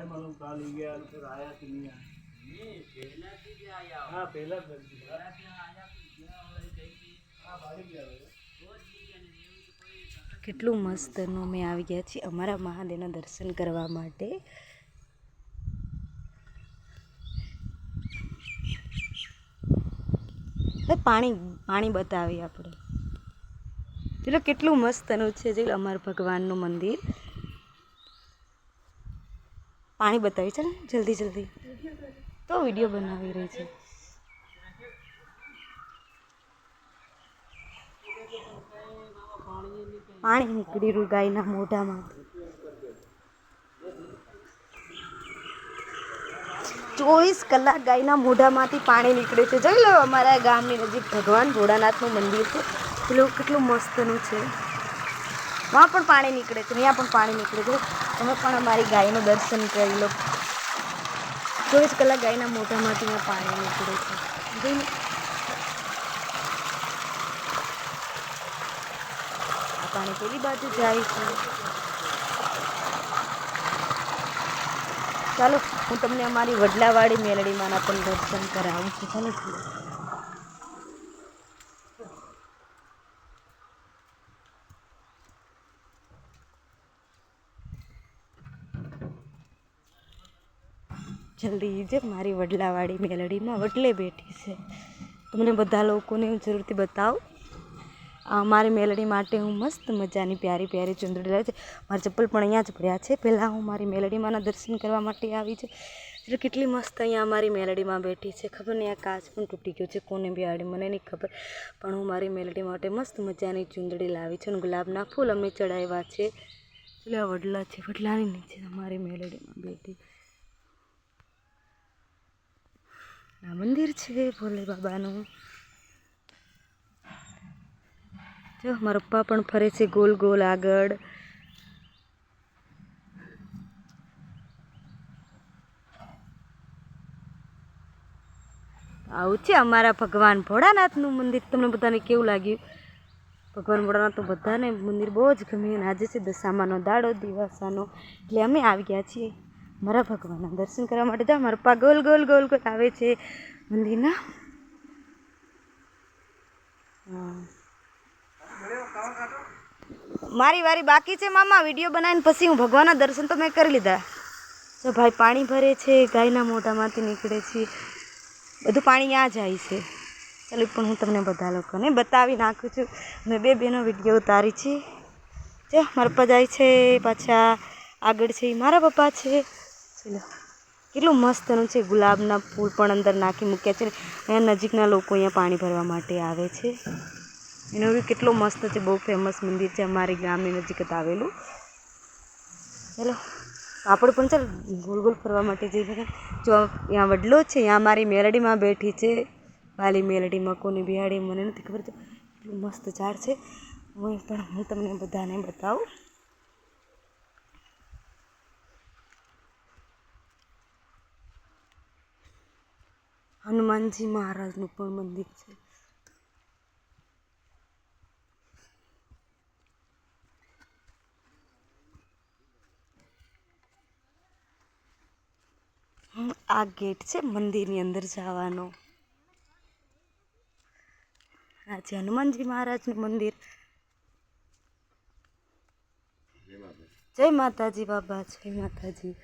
આય મારું કાલ લઈ ગયા તો આયા કે નહીં આયા હા પહેલા જ કેટલું મસ્ત અમે આવી ગયા છીએ અમારા મહાદેવના દર્શન કરવા માટે. પાણી પાણી બતાવીએ આપણે. એટલે કેટલું અનુ છે જે અમારા ભગવાનનું મંદિર. પાણી બતાવી ચાલ જલ્દી જલ્દી. તો વીડિયો બનાવી રહી છે. પાણી નીકળી ગાયના મોઢામાંથી ચોવીસ કલાક ગાયના મોઢામાંથી પાણી નીકળે છે. જોઈ લો, અમારા ગામની નજીક ભગવાન ભોળાનાથનું મંદિર છે. પેલું કેટલું મસ્તનું છે. વहाँ પણ પાણી નીકળે છે, ત્યાં પણ પાણી નીકળે છે. તમે પણ અમારી ગાયનું દર્શન કરી લો. ચોવીસ કલાક ગાયના મોઢામાંથી મેં પાણી નીકળે છે. આ પાણી પેલી બાજુ જાય છે. ચાલો, હું તમને અમારી વડલાવાડી મેલડીમાંના પણ દર્શન કરાવું છું. ચાલો. જલ્દી જે મારી વડલાવાળી મેલડીમાં વડલે બેઠી છે. તમને બધા લોકોને હું જરૂરથી બતાવું. મારી મેલડી માટે હું મસ્ત મજાની પ્યારી પ્યારી ચુંદડી લાવી છે. મારા ચપ્પલ પણ અહીંયા જ પડ્યા છે. પહેલાં હું મારી મેલડીમાંના દર્શન કરવા માટે આવી છું. એટલે કેટલી મસ્ત અહીંયા મારી મેલડીમાં બેઠી છે. ખબર નહીં, આ કાચ પણ તૂટી ગયો છે. કોને બિહાડી, મને નહીં ખબર. પણ હું મારી મેલડી માટે મસ્ત મજાની ચુંદડી લાવી છે અને ગુલાબના ફૂલ અમે ચડાવ્યા છે. એટલે વડલા છે. વડલાની નીચે મારી મેલડીમાં બેઠી. આ મંદિર છે ભોલે બાબાનું. જો, મારા પપ્પા પણ ફરે છે ગોલ ગોલ આગળ. આવું છે અમારા ભગવાન ભોળાનાથનું મંદિર. તમને બધાને કેવું લાગ્યું? ભગવાન ભોળાનાથનું બધાને મંદિર બહુ જ ગમ્યું અને આજે છે દશામાનો દાડો, દિવાસાનો. એટલે અમે આવી ગયા છીએ. મારા ભગવાનના દર્શન કરવા માટે તો મારા પા ગોલ ગોલ ગોલ ગોલ આવે છે મંદિરના. મારી વારી બાકી છે મામા, વીડિયો બનાવીને પછી હું ભગવાનના દર્શન તો મેં કરી લીધા. જો ભાઈ પાણી ભરે છે, ગાયના મોઢામાંથી નીકળે છે. બધું પાણી ત્યાં જાય છે. ચાલો પણ હું તમને બધા લોકોને બતાવી નાખું છું. મેં બે બેનો વીડિયો ઉતારી છે. જો, મારા પપ્પા જાય છે પાછા આગળ છે મારા પપ્પા છે. ચલો કેટલું મસ્તનું છે. ગુલાબના ફૂલ પણ અંદર નાખી મૂક્યા છે અહીંયા નજીકના લોકો અહીંયા પાણી ભરવા માટે આવે છે. એનો બી કેટલો મસ્ત છે. બહુ ફેમસ મંદિર છે અમારી ગામની નજીક જ આવેલું. ચલો આપણે પણ ચાલ ગોલ ગોલ ફરવા માટે જઈએ જો અહીંયા વડલો છે, અહીંયા મારી મેલડીમાં બેઠી છે. વાલી મેલડીમાં, કોની બિહાડી, મને નથી ખબર. તો એટલું મસ્ત ઝાડ છે. હું પણ હું તમને બધાને બતાવું. હનુમાનજી મહારાજનું પણ મંદિર છે. આ ગેટ છે મંદિરની અંદર જવાનો. આ છે હનુમાનજી મહારાજનું મંદિર. જય માતાજી, બાબા, જય માતાજી.